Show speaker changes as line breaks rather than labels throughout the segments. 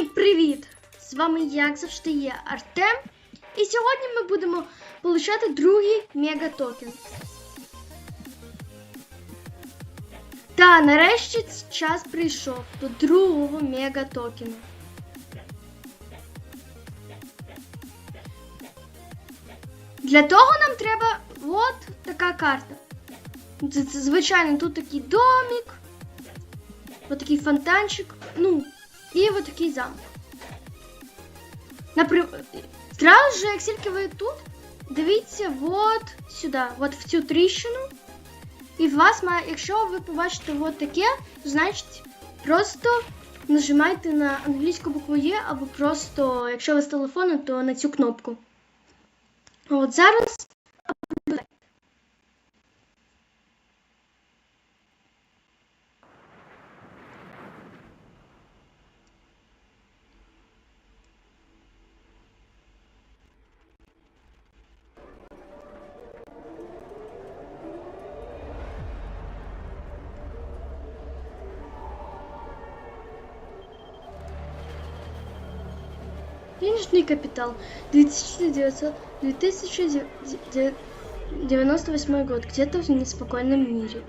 Всім привіт! З вами, як завжди, є Артем. І сьогодні ми будемо получати другий мегатокен. Та нарешті час прийшов до другого мегатокену. Для того нам треба от така карта. Звичайно, тут такий домик, от такий фонтанчик, ну, і от такий замок. Наприклад, зразу ж, як тільки ви тут, дивіться от сюди, от в цю тріщину. І в вас має, якщо ви побачите от таке, то значить просто нажимайте на англійську букву Є, або просто, якщо ви з телефону, то на цю кнопку. От зараз. Денежный капитал 2900 2098 год. Где-то в неспокойном мире.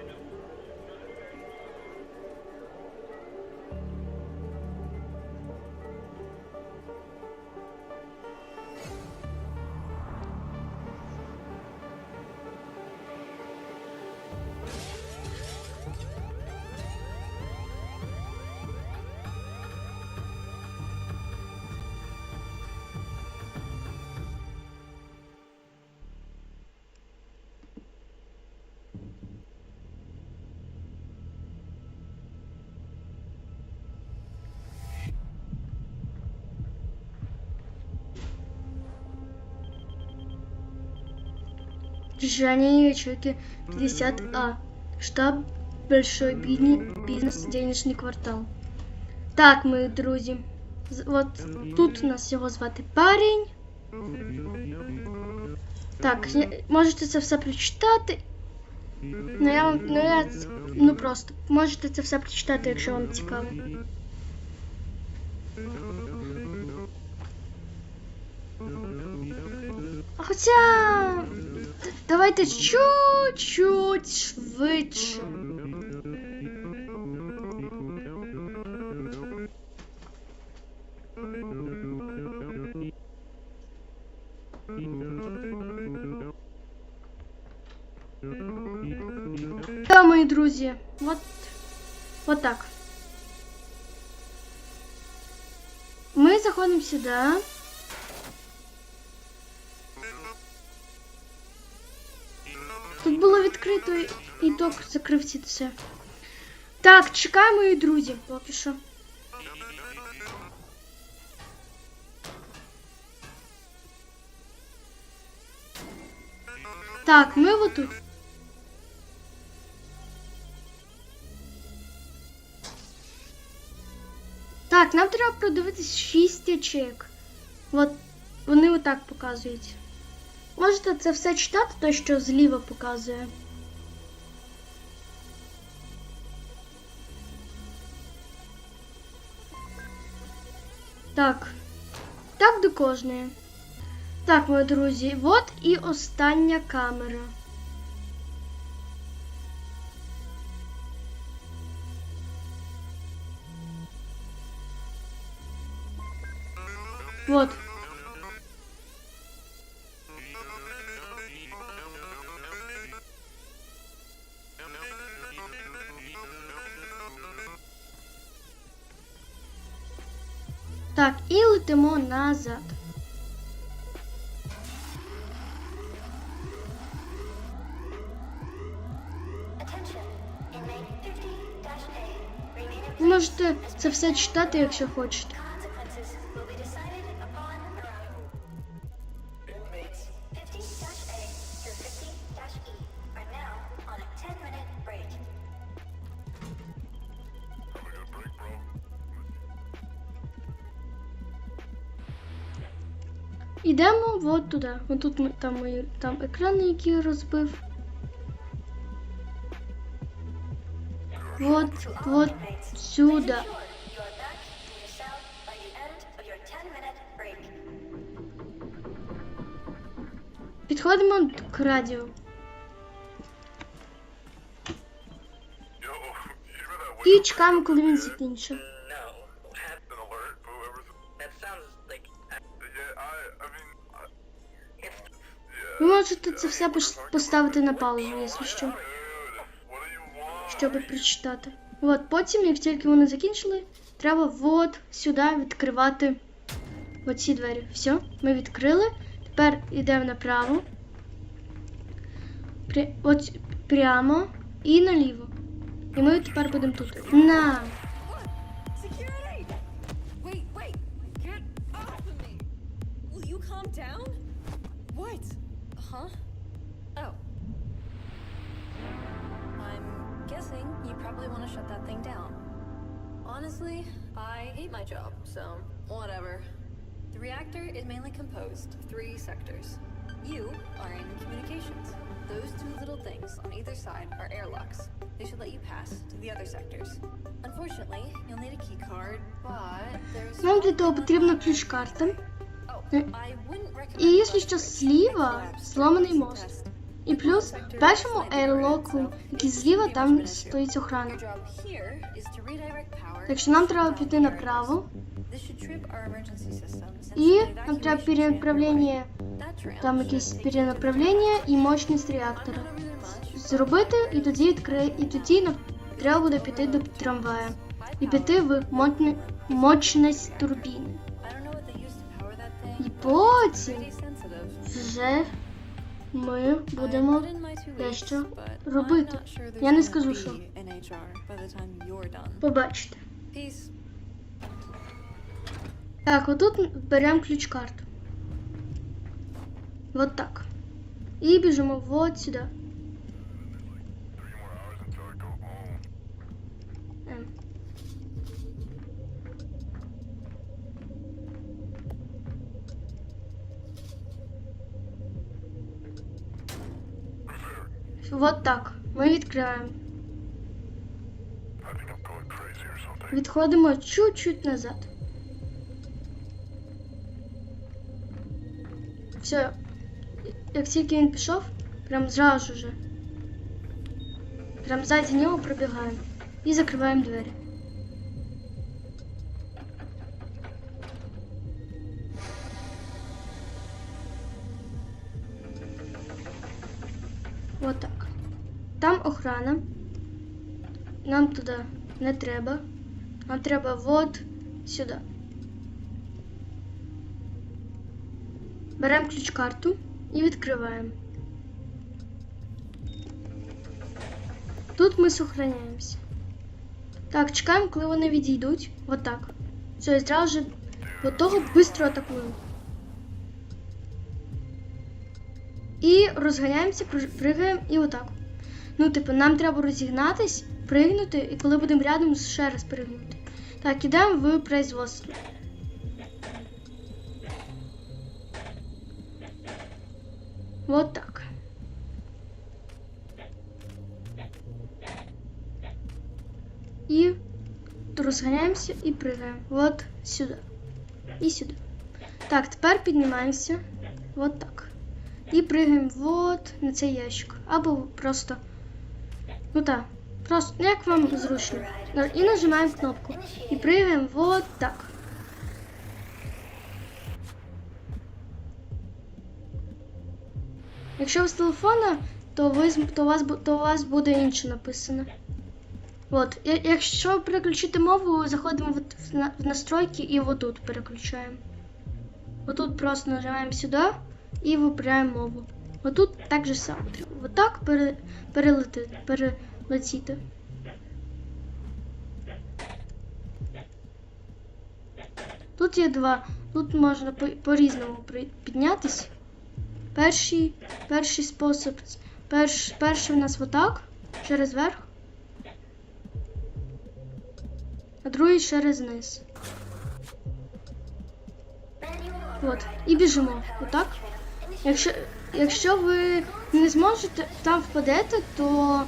Решение ячейки 50А. Штаб Большой бизнес денежний квартал. Так, мої друзі. з- От тут нас його звати парень. Так, можете це все прочитати. Ну я вам. Ну я. Ну просто. Можете це все прочитати, якщо вам цікаво. А Хоча. Д- Давайте чуть-чуть швидше. Да, мої друзі, от, от так. Ми заходимо сюди. Тут було відкрито і- і док закрив ці все. Так, чекаємо, мої друзі, поки що. Так, ми отут. Так, нам треба продивитись 6 ячеек. От вони отак показують. Можете це все читати, то що зліва показує. Так. Так до кожної. Так, мої друзі, от і остання камера. Вот. І летимо назад.
Attention. Inmate 50-A. Remaining
Ви можете це все читати, якщо хочете. Тобто, туди. тут ми, там мої там екрани, які я розбив. Вот, вот сюди. Підходимо к радіо. І чекаємо, коли він закінчив. Можете це все поставити на паузу, якщо що, щоб прочитати. От потім, як тільки вони закінчили, треба от сюди відкривати оці двері. Все, ми відкрили. Тепер йдемо направо. Пря... От прямо і наліво. І ми тепер будемо тут. На!
What? Huh? Oh.
I'm guessing you probably want to shut that thing down. Honestly, I hate my job, so whatever. The reactor is mainly composed of three sectors. You are in communications. Those two little things on either side are airlocks. They should let you pass to the other sectors. Unfortunately, you'll need a key card, but there's
Нам для того потрібна ключ-карта. І якщо що зліва зламаний мост. І плюс в першому ейрлоку, який зліва, там стоїть охрана.
Power
Якщо нам треба піти направо, і нам треба перенаправлення, там якесь перенаправлення і мощність реактора. Зробити і тоді відкри... і тоді нам треба буде піти до трамвая і піти в мощність турбіни. І потім вже ми будемо дещо робити. Я не скажу, що.
Peace.
Так, отут беремо ключ-карту. Вот так. І біжимо вот сюди. Вот так. Ми відкриваємо. Відходимо чуть-чуть назад. Все. Як тільки він пішов, прям зразу же. Прям ззаді нього пробігаємо. І закриваємо двері. Вот так. Там охрана. Нам туди не треба. Нам треба вот сюди. Беремо ключ-карту і відкриваємо. Тут ми сохраняємося. Так, чекаємо, коли вони відійдуть. Вот так. Все, і зразу же до того швидко атакуємо. І розганяємося, при- пригаємо і отак. Ну, типу, нам треба розігнатись, пригнути, і коли будемо рядом, ще раз пригнути. Так, ідемо в производство. Вот так. І розганяємося і пригаємо. Вот сюди. І сюди. Так, тепер піднімаємося. Вот так. І пригаємо вот на цей ящик. Або просто. Ну так. Просто ну, як вам зручно. І нажимаємо кнопку. І пригаємо вот так. Якщо ви з телефона, то, ви, то, у вас, то у вас буде інше написано. От. Якщо переключити мову, заходимо в настройки і отут переключаємо. Отут просто нажимаємо сюди і вибираємо мову. Отут так же само. Отак пере, перелети, перелетіти. Тут є два. Тут можна по- по-різному при- піднятись. Перший, перший спосіб. Перш, перший у нас отак, через верх. А другий через низ. От. І біжимо. Отак. Якщо, якщо ви не зможете там впадете, то,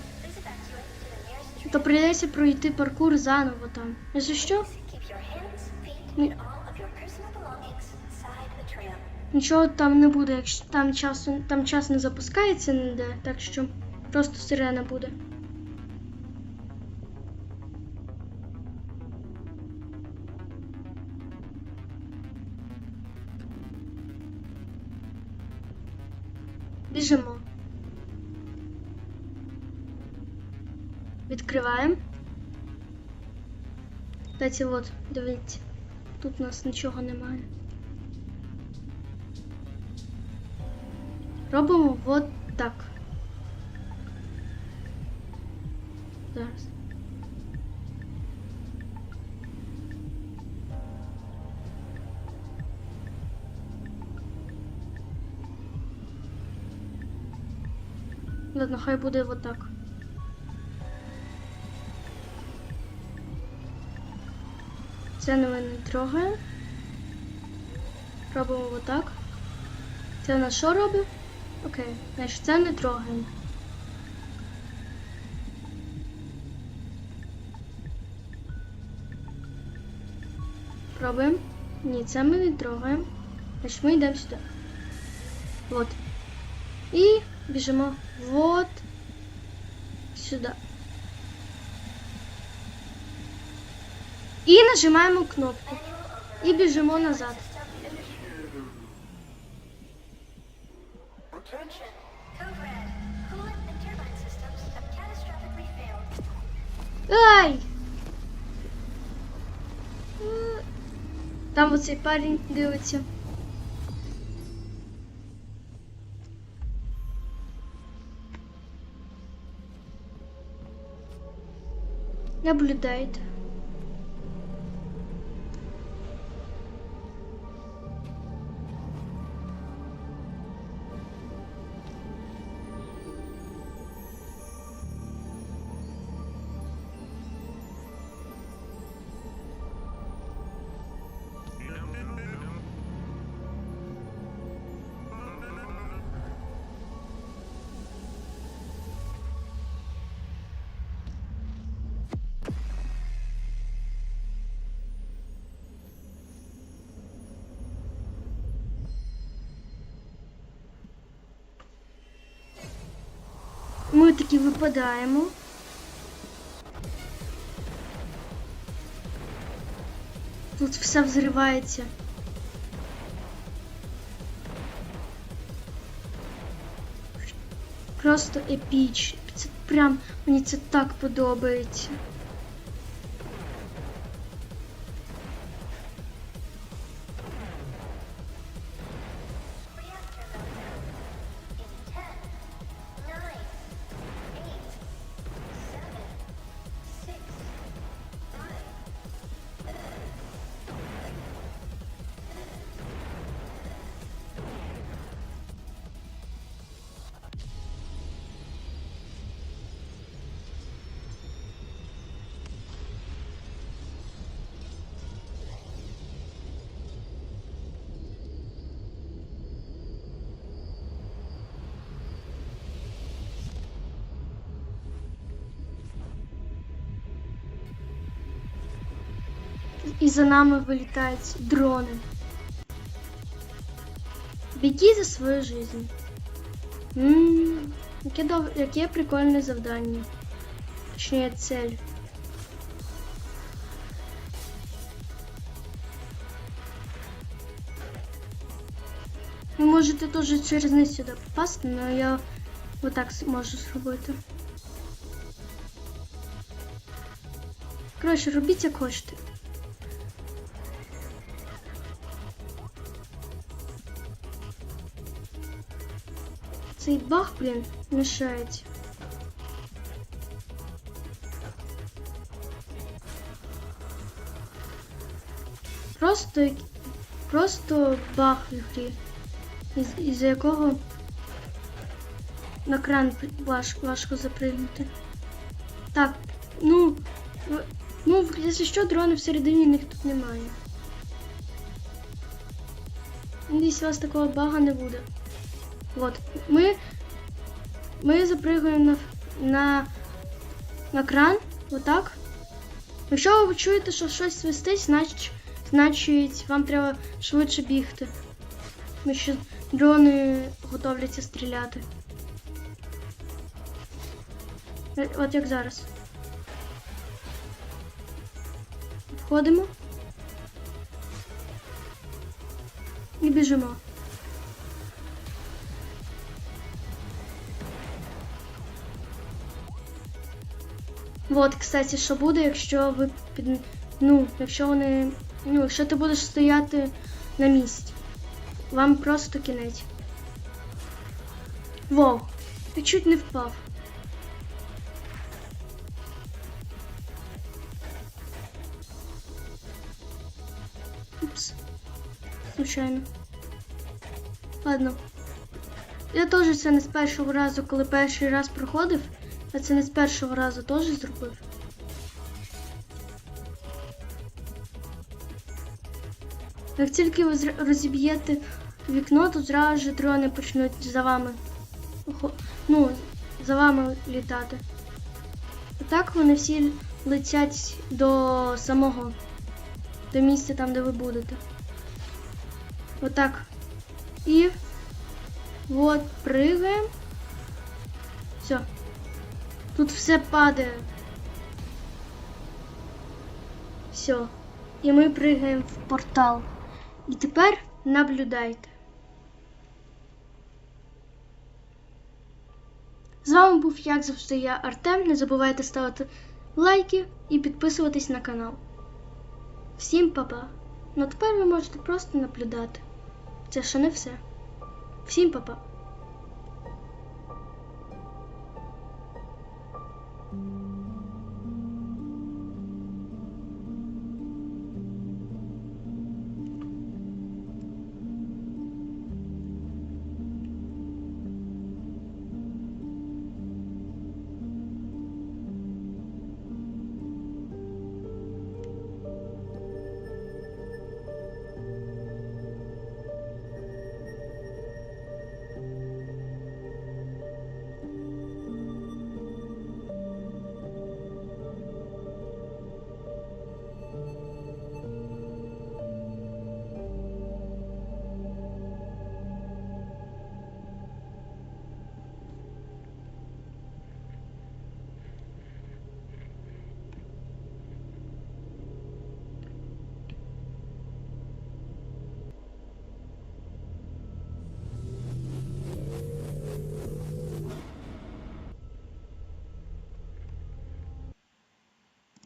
то прийдеться пройти паркур заново там. Якщо що. Нічого там не буде, якщо там часу там час не запускається ніде, так що просто сирена буде. Біжимо. Відкриваємо. Кстати, от, дивіться. Тут у нас нічого немає. Робимо от так. Зараз. Ладно, хай буде вот так. Це не трогаємо. Робимо вот так. Це в нас що робить? Окей, значить це не трогаємо. Пробуємо. Ні, це ми не трогаємо. Значить ми йдемо сюди. Вот. І біжимо вот сюди. І нажимаємо кнопку. І біжимо назад.
Attention. Code Red. Coolant and turbine systems have catastrophically failed.
Ай! Е, Там оцей парень дивиться. Наблюдает. Ми таки випадаємо. Тут все взривається. Просто епіч. Це прям мені це так подобається. І за нами вилітають дрони. Беги за свою жизнь. Ммм, яке, дов... яке прикольне завдання. Точніше, цель. Ви можете теж через низ сюди попасти, але я отак с- можу зробити. Коротше, робіть як хочете. Цей баг, блін, мішається. Просто, просто баг в грі, із, із-за якого на кран важ, важко запригнути. Так, ну, ну, якщо що, дрони всередині них тут немає. Надіюсь, у вас такого бага не буде. Вот. Мы, мы запрыгаємо на, на, на кран, отак. Якщо ви чуєте, що щось свистить, значить, значить вам треба швидше бігти. Тому що дрони готовляться стріляти. Е, От як зараз. Входимо. І біжимо. От, кстати, що буде, якщо ви під. Ну, якщо вони. Ну, якщо ти будеш стояти на місці. Вам просто кінець. Воу, ти чуть не впав. Упс. Случайно. Ладно. Я теж це не з першого разу, коли перший раз проходив, а це не з першого разу теж зробив. Як тільки ви розіб'єте вікно, то зразу ж дрони почнуть за вами. Ну, за вами літати. А так вони всі летять до самого до місця там, де ви будете. Отак. І от пригаємо. Все. Тут все падає. Все. І ми пригаємо в портал. І тепер наблюдайте. З вами був, як завжди, я Артем. Не забувайте ставити лайки і підписуватись на канал. Всім па-па. Ну тепер ви можете просто наблюдати. Це ще не все. Всім па-па.